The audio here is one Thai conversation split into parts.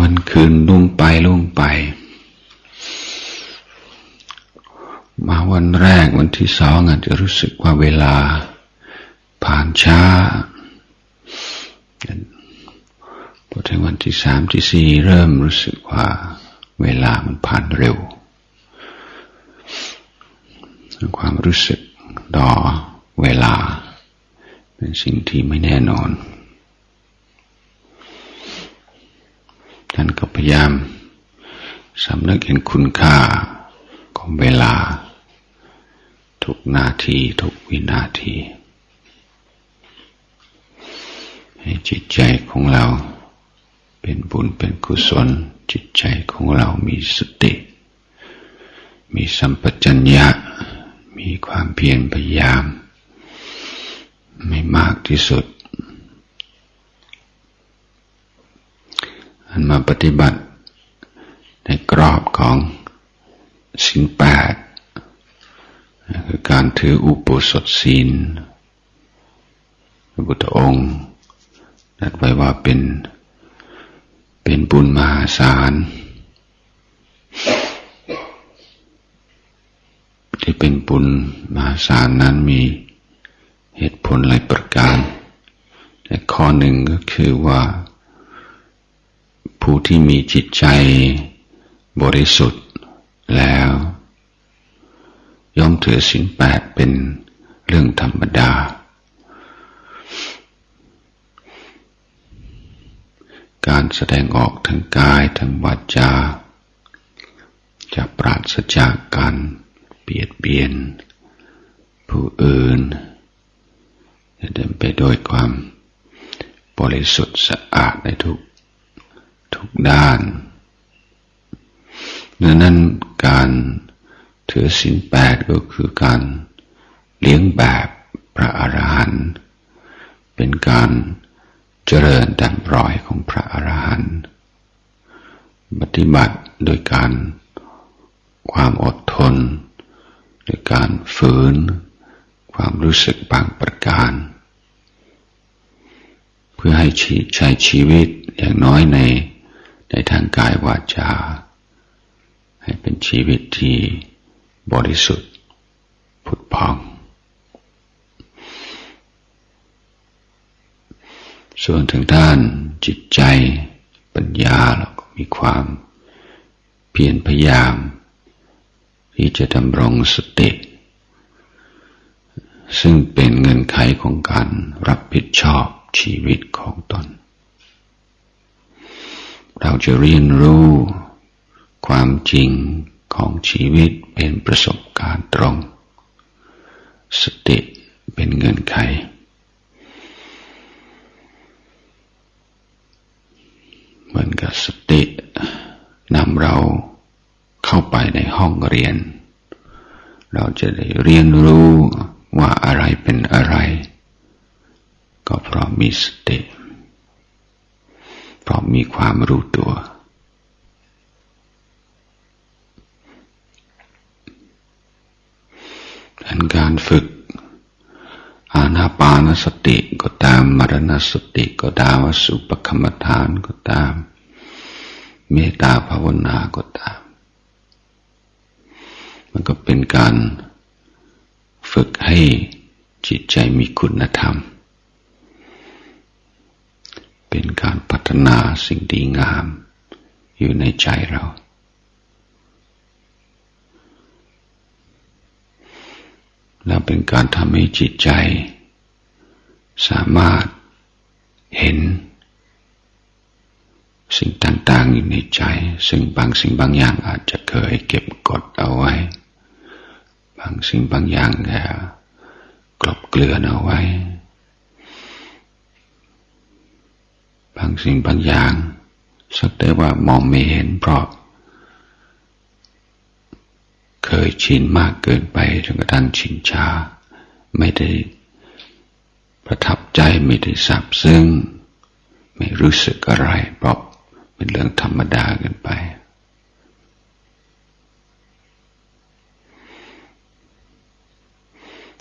มันคืนลุ่งไปลุ่งไป มาวันแรกวันที่สองอาจจะรู้สึกว่าเวลา ผ่านช้าพอถึงวันที่สามที่สี่เริ่มรู้สึกว่าเวลามันผ่านเร็ว ความรู้สึกต่อเวลา เป็นสิ่งที่ไม่แน่นอน ท่านก็พ ยายามสำนึกเห็นคุณค่าของเวลา ทุกนาทีทุกวินาที ให้จิตใจของเราเป็นบุญเป็นกุศล จิตใจของเรามีสติ มีสัมปชัญญะ มีความเพียรพยายาม ไม่มากที่สุดันมาปฏิบัติ ในกรอบของสินแปดคือการถืออุปสมศีลพระพุทธองค์นัดไว้ว่าเป็นเป็นบุญมหาศาลที่เป็นบุญมหาศาลนั้นมีเหตุผลหลายประการ แต่ข้อหนึ่งก็คือว่า ผู้ที่มีจิตใจบริสุทธิ์แล้ว ย่อมถือสินแปดเป็นเรื่องธรรมดา การแสดงออกทางกายทางวาจา จะปราศจากการเบียดเบียน ผู้อื่นจะเดินไปโดยความบริสุทธิ์สะอาดในทุก ทุกด้านดังนั้นการถือศีลแปดก็คือการเลี้ยงแบบพระอรหันต์เป็นการเจริญตามรอยของพระอรหันต์ปฏิบัติโดยการความอดทน โดยการฝืน ความรู้สึกบางประการ เพื่อให้ใช้ชีวิตอย่างน้อยใน ในทางกายวาจา ให้เป็นชีวิตที่บริสุทธิ์ผุดพอง ส่วนทางด้านจิตใจปัญญาเราก็มีความเพียรพยายาม ที่จะดำรงสติซึ่งเป็นเงินไขของการรับผิดชอบชีวิตของตน เราจะเรียนรู้ ความจริงของชีวิตเป็นประสบการณ์ตรง สติเป็นเงินไข เหมือนกับสตินำเราเข้าไปในห้องเรียน เราจะได้เรียนรู้ว่าอะไรเป็นอะไร ก็เพราะมีสติ เพราะมีความรู้ตัวดันการฝึกอานาปานสติก็ตามมรณสติก็ตามสุปคมทานก็ตาม เมตตาภาวนาก็ตาม มันก็เป็นการฝึกให้จิตใจมีคุณธรรม เป็นการพัฒนาสิ่งดีงาม อยู่ในใจเรา แล้วเป็นการทำให้จิตใจ สามารถเห็น สิ่งต่างๆอยู่ในใจ ซึ่งบางสิ่งบางอย่างอาจจะเคยเก็บกดเอาไว้ บางสิ่งบางอย่างแค่กลบเกลื่อนเอาไว้างสิ่งบางอย่าง สักแต่ว่ามองไม่เห็นเพราะ เคยชินมากเกินไปจนกระทั่งชินชา ไม่ได้ประทับใจไม่ได้สับซึ่ง ไม่รู้สึกอะไร เพราะเป็นเรื่องธรรมดาเกันไป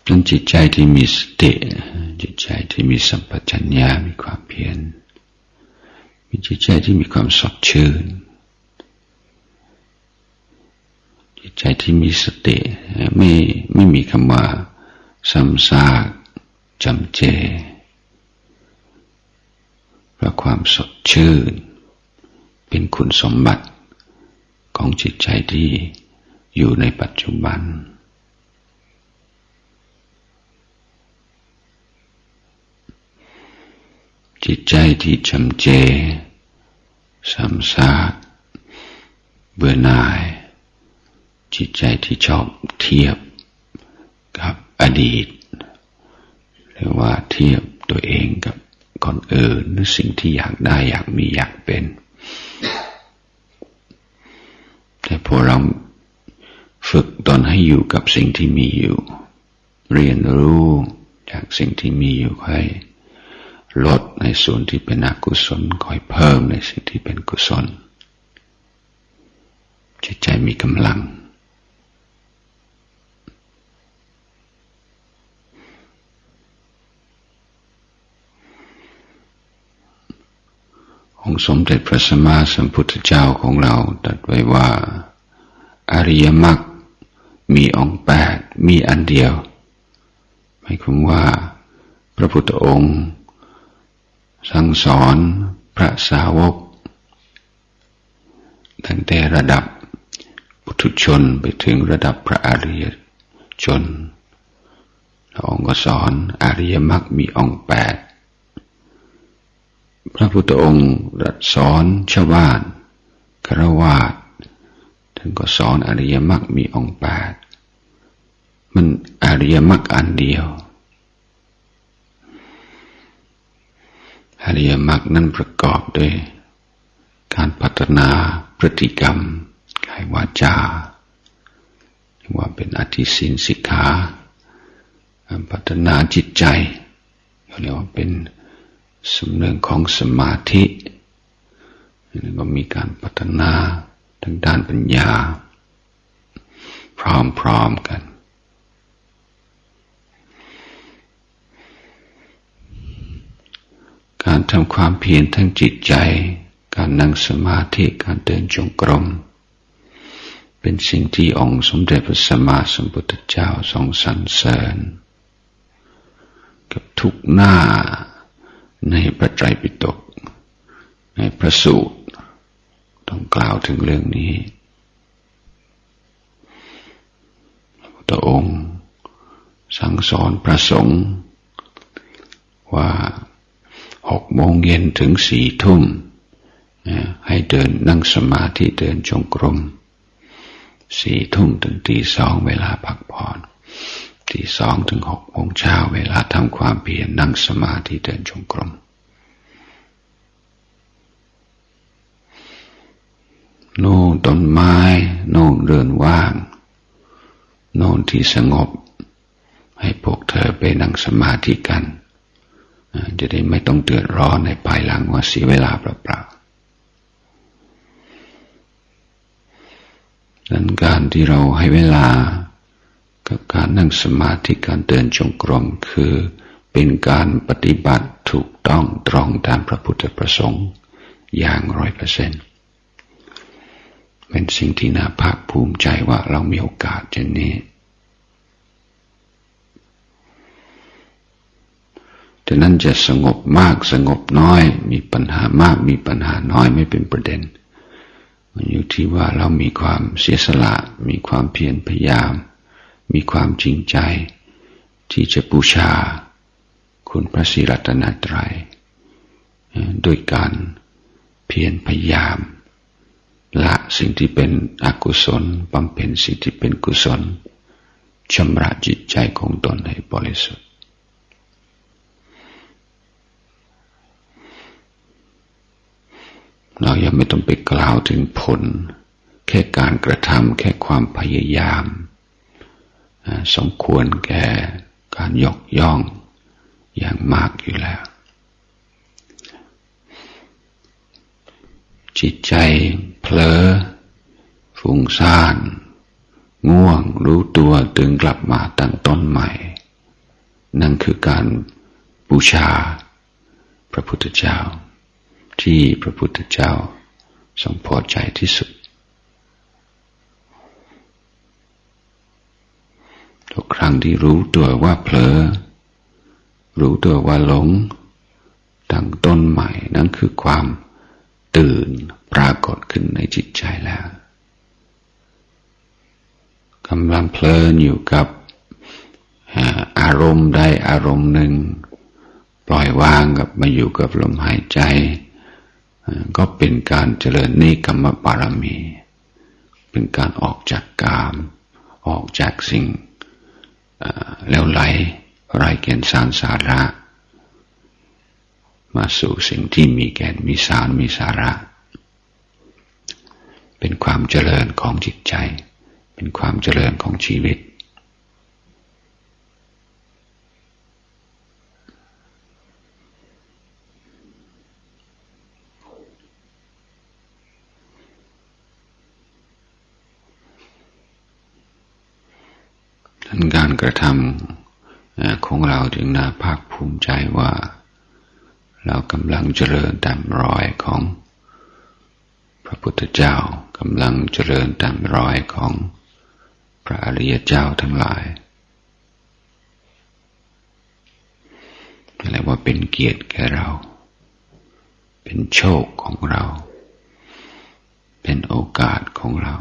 นั้นจิตใจที่มีสติจิตใจที่มีสัมปชัญญะมีความเพียร มีมีจิตใจที่มีความสดชื่น จิตใจที่มีสติไม่ไม่มีคำว่าซ้ำซากจำเจเพราะความสดชื่น เป็นคุณสมบัติของจิตใจที่อยู่ในปัจจุบัน จิตใจที่จำเจ ซ้ำซากเบื่อหน่าย จิตใจที่ชอบเทียบกับอดีต หรือว่าเทียบตัวเองกับคนอื่นหรือสิ่งที่อยากได้อยากมีอยากเป็น แต่พอเราฝึกตนให้อยู่กับสิ่งที่มีอยู่ เรียนรู้จากสิ่งที่มีอยู่ค่อย ลดในส่วนที่เป็นอกุศลคอยเพิ่มในสิ่งที่เป็นกุศล จิตใจมีกำลัง องค์สมเด็จพระสัมมาสัมพุทธเจ้าของเราตรัสไว้ว่า อริยมรรคมีองค์แปดมีอันเดียวหมายความว่า พระพุทธองค์ สั่งสอนพระสาวก ตั้งแต่ระดับปุถุชนไปถึงระดับพระอริยชนพระองค์ก็สอนอริยมรรคมีองค์แปด พระพุทธองค์รัสสอนชาวบ้านครวาสท่านก็สอนอริยมรรคมีองค์แปด มันอริยมรรคอันเดียว อริยมรรคนั้นประกอบด้วย การพัฒนาพฤติกรรมกายวาจาว่าเป็นอธิสินสิกขาการพัฒนาจิตใจเรียกว่าเป็นสำเนืองของสมาธิแล้วก็มีการพัฒนาทางด้านปัญญา พร้อมๆกัน การทำความเพียรทั้งจิตใจ การนั่งสมาธิการเดินจงกรม เป็นสิ่งที่องค์สมเด็จพระสัมมาสัมพุทธเจ้าทรงสรรเสริญ กับทุกหน้าในพระไตรปิฎกในพระสูตร ต้องกล่าวถึงเรื่องนี้พระพุทธองค์ สั่งสอนพระสงฆ์ว่า หกโมงเย็นถึงสี่ทุ่มให้เดินนั่งสมาธิเดินจงกรมสี่ทุ่มถึงตีสองเวลาพักผ่อนตีสองถึงหกโมงเช้าเวลาทำความเพียรนั่งสมาธิเดินจงกรมโน่นต้นไม้โน่นเรือนว่างโน่นที่สงบ ให้พวกเธอไปนั่งสมาธิกัน จะได้ไม่ต้องเดือดร้อนในภายหลังว่าเสียเวลาเปล่าๆดังการที่เราให้เวลากับการนั่งสมาธิการเดินจงกรมคือเป็นการปฏิบัติถูกต้องตรงตามพระพุทธประสงค์อย่างร้อยเปอร์เซ็นต์เป็นสิ่งที่น่าภาคภูมิใจว่าเรามีโอกาสเช่นนี้ นั้นจะสงบมากสงบน้อย มีปัญหามากมีปัญหาน้อยไม่เป็นประเด็น มันอยู่ที่ว่าเรามีความเสียสละ มีความเพียรพยายาม มีความจริงใจ ที่จะบูชา คุณพระศิรัตนตรัยด้วยการเพียรพยายาม ละสิ่งที่เป็นอกุศลบำเพ็ญสิ่งที่เป็นกุศลชำระจิตใจของตนให้บริสุทธิ์ เรายังไม่ต้องไปกล่าวถึงผล แค่การกระทำแค่ความพยายาม สมควรแก่การยกย่องอย่างมากอยู่แล้ว จิตใจเผลอฟุ้งซ่าน ง่วงรู้ตัวตึงกลับมาตั้งต้นใหม่ นั่นคือการบูชาพระพุทธเจ้า ที่พระพุทธเจ้าทรงพอใจที่สุด ทุกครั้งที่รู้ตัวว่าเผลอ รู้ตัวว่าหลงตั้งต้นใหม่นั่นคือความตื่นปรากฏขึ้นในจิตใจแล้วกำลังเพลินอยู่กับอารมณ์ใดอารมณ์หนึ่ง ปล่อยวางกับมาอยู่กับลมหายใจ ก็เป็นการเจริญนิกรรมปารมี เป็นการออกจากกาม ออกจากสิ่งแล้วไหลไร้เกณฑ์สารสาระ มาสู่สิ่งที่มีแก่นมีสารมีสาระ เป็นความเจริญของจิตใจ เป็นความเจริญของชีวิต กระทำของเราจึงน่าภาคภูมิใจว่า เรากำลังเจริญตามรอยของพระพุทธเจ้ากำลังเจริญตามรอยของพระอริยเจ้าทั้งหลายเรียกว่าเป็นเกียรติแก่เรา เป็นโชคของเรา เป็นโอกาสของเรา